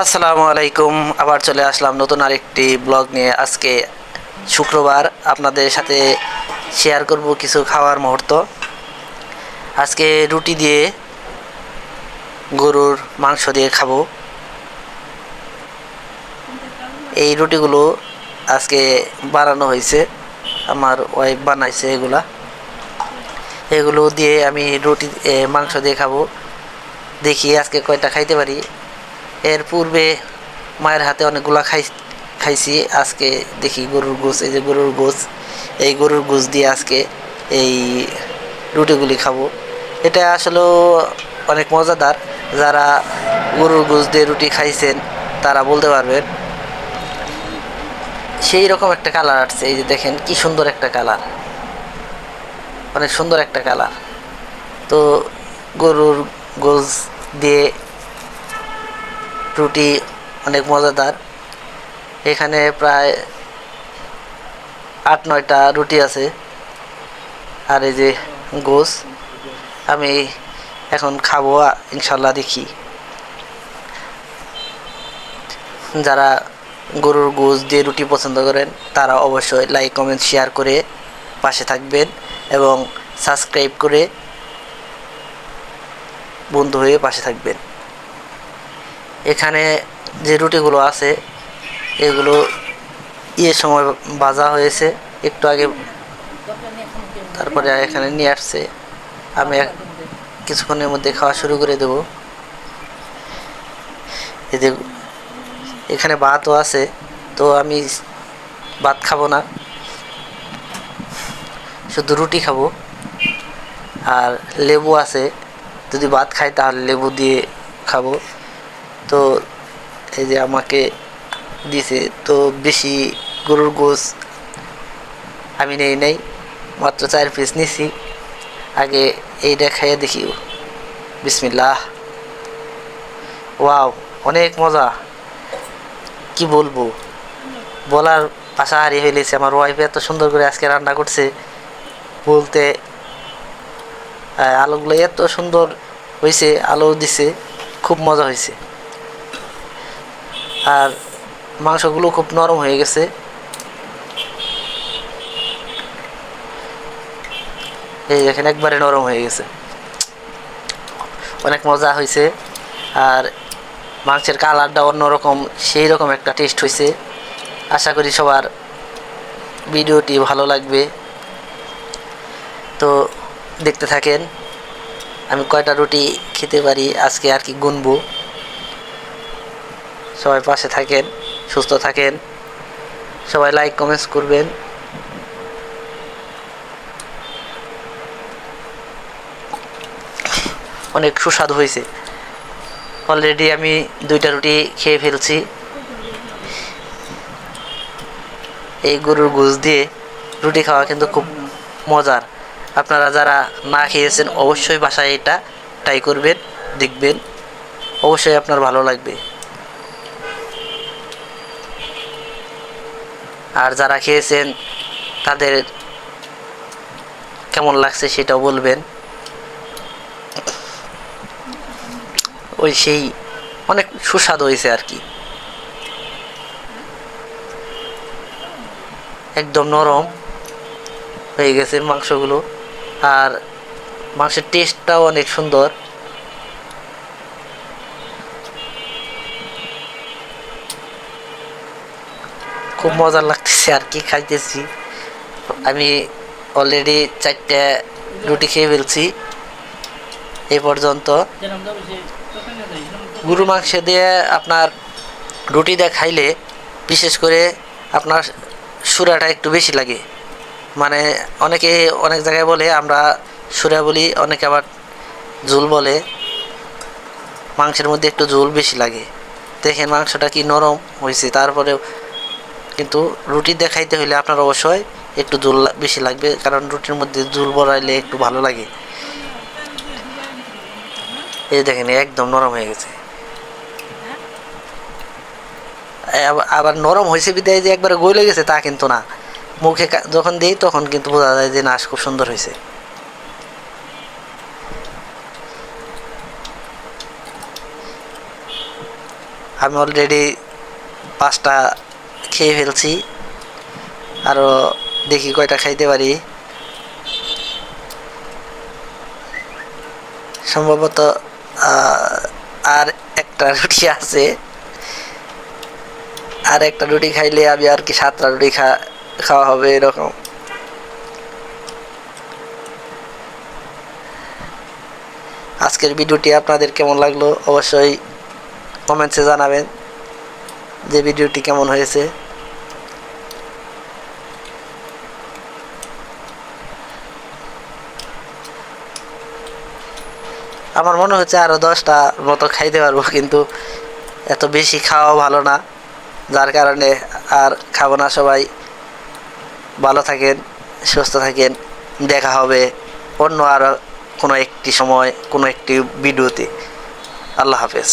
আসসালামু আলাইকুম। আবার চলে আসলাম নতুন আরেকটি ব্লগ নিয়ে। আজকে শুক্রবার, আপনাদের সাথে শেয়ার করব কিছু খাওয়ার মুহূর্ত। আজকে রুটি দিয়ে গরুর মাংস দিয়ে খাব। এই রুটিগুলো আজকে বানানো হয়েছে। আমার ওয়াইফ বানাইছে এগুলা। এগুলো দিয়ে আমি রুটি মাংস দিয়ে খাব। দেখি আজকে কয়টা খাইতে পারি। এর পূর্বে মায়ের হাতে অনেকগুলা খাই, খাইছি। আজকে দেখি গরুর গোস এই যে গরুর গোস এই গরুর গোস দিয়ে আজকে এই রুটিগুলি খাব। এটা আসলেও অনেক মজাদার। যারা গরুর গোস দিয়ে রুটি খাইছেন, তারা বলতে পারবেন, সেই রকম একটা কালার আসছে। এই যে দেখেন, কি সুন্দর একটা কালার। অনেক সুন্দর একটা কালার। তো গরুর গোস দিয়ে রুটি অনেক মজাদার। এখানে প্রায় আট, নয়টা রুটি আছে। আর এই যে গোস, আমি এখন খাব ইনশাল্লাহ দেখি। যারা গরুর গোস দিয়ে রুটি পছন্দ করেন, তারা অবশ্যই লাইক কমেন্ট শেয়ার করে পাশে থাকবেন এবং সাবস্ক্রাইব করে বন্ধু হয়ে পাশে থাকবেন। এখানে যে রুটিগুলো আছে, এগুলো ইয়ে সময় ভাজা হয়েছে, একটু আগে তারপরে এখানে নিয়ে আসছে। আমি কিছুক্ষণের মধ্যে খাওয়া শুরু করে দেব। এতে এখানে ভাতও আছে, তো আমি ভাত খাব না। শুধু রুটি খাব। আর লেবু আছে, যদি ভাত খাই তাহলে লেবু দিয়ে খাব। তো এই যে আমাকে দিছে, তো বেশি গরুর গোস আমি নেই নাই, মাত্র চার পিস নিছি। আগে এইটা খাইয়ে দেখি। বিসমিল্লাহ। ওয়াও, অনেক মজা। কি বলব? বলার ভাষা হারিয়ে ফেলেছে আমার ওয়াইফ এত সুন্দর করে আজকে রান্না করছে। বলতে আলুগুলো এত সুন্দর হয়েছে আলু দিছে, খুব মজা হয়েছে আর মাংসগুলো খুব নরম হয়ে গেছে। এই দেখেন একবারে নরম হয়ে গেছে। অনেক মজা হয়েছে আর মাংসের কালারটা অন্যরকম সেই রকম একটা টেস্ট হয়েছে আশা করি সবার ভিডিওটি ভালো লাগবে। তো দেখতে থাকেন, আমি কয়টা রুটি খেতে পারি, আজকে আর কি গুনবো। সবাই পাশে থাকেন, সুস্থ থাকেন। সবাই লাইক কমেন্টস করবেন। অনেক সুস্বাদু হয়েছে। অলরেডি আমি দুইটা রুটি খেয়ে ফেলছি। এই গরুর গোস দিয়ে রুটি খাওয়া কিন্তু খুব মজার। আপনারা যারা না খেয়েছেন, অবশ্যই বাসায় এটা ট্রাই করবেন, দেখবেন। অবশ্যই আপনার ভালো লাগবে। আর যারা খেয়েছেন, তাদের কেমন লাগছে সেটাও বলবেন। ওই সেই অনেক সুস্বাদু হয়েছে আর কি। একদম নরম হয়ে গেছে মাংসগুলো। আর মাংসের টেস্টটাও অনেক সুন্দর। খুব মজা লাগতেছে আর কি, খাইতেছি। আমি অলরেডি চারটে রুটি খেয়ে ফেলছি। এ পর্যন্ত। গরু মাংস দিয়ে আপনার রুটি দিয়ে খাইলে বিশেষ করে আপনার সুরাটা একটু বেশি লাগে। মানে অনেকে অনেক জায়গায় বলে, আমরা সুরা বলি, অনেকে আবার ঝোল বলে। মাংসের মধ্যে একটু ঝোল বেশি লাগে। দেখেন মাংসটা কি নরম হয়েছে, তারপরেও কিন্তু রুটি দেখাইতে খাইতে হলে আপনার অবশ্যই একটু ঝোল লা- বেশি লাগবে, কারণ রুটির মধ্যে ঝোল বড়াইলে একটু ভালো লাগে। এই দেখেন, একদম নরম হয়ে গেছে। আবার- নরম হয়েছে বিদায় যে একবারে গলে গেছে তা কিন্তু না। মুখে যখন দিই তখন কিন্তু বোঝা যায় যে না খুব সুন্দর হয়েছে। আমি অলরেডি পাঁচটা খেয়ে ফেলছি। আরও দেখি কয়টা খাইতে পারি। সম্ভবত আর একটা রুটি আছে। আর একটা রুটি খাইলে আমি আর কি সাতটা রুটি খাওয়া হবে এরকম। আজকের ভিডিওটি আপনাদের কেমন লাগল? অবশ্যই কমেন্টসে জানাবেন যে ভিডিওটি কেমন হয়েছে। আমার মনে হচ্ছে আরও দশটা মতো খাইতে পারব, কিন্তু এত বেশি খাওয়া ভালো না। যার কারণে আর খাব না সবাই। ভালো থাকেন, সুস্থ থাকেন, দেখা হবে অন্য আরও কোনো একটি সময়, কোনো একটি ভিডিওতে। আল্লাহ হাফেজ।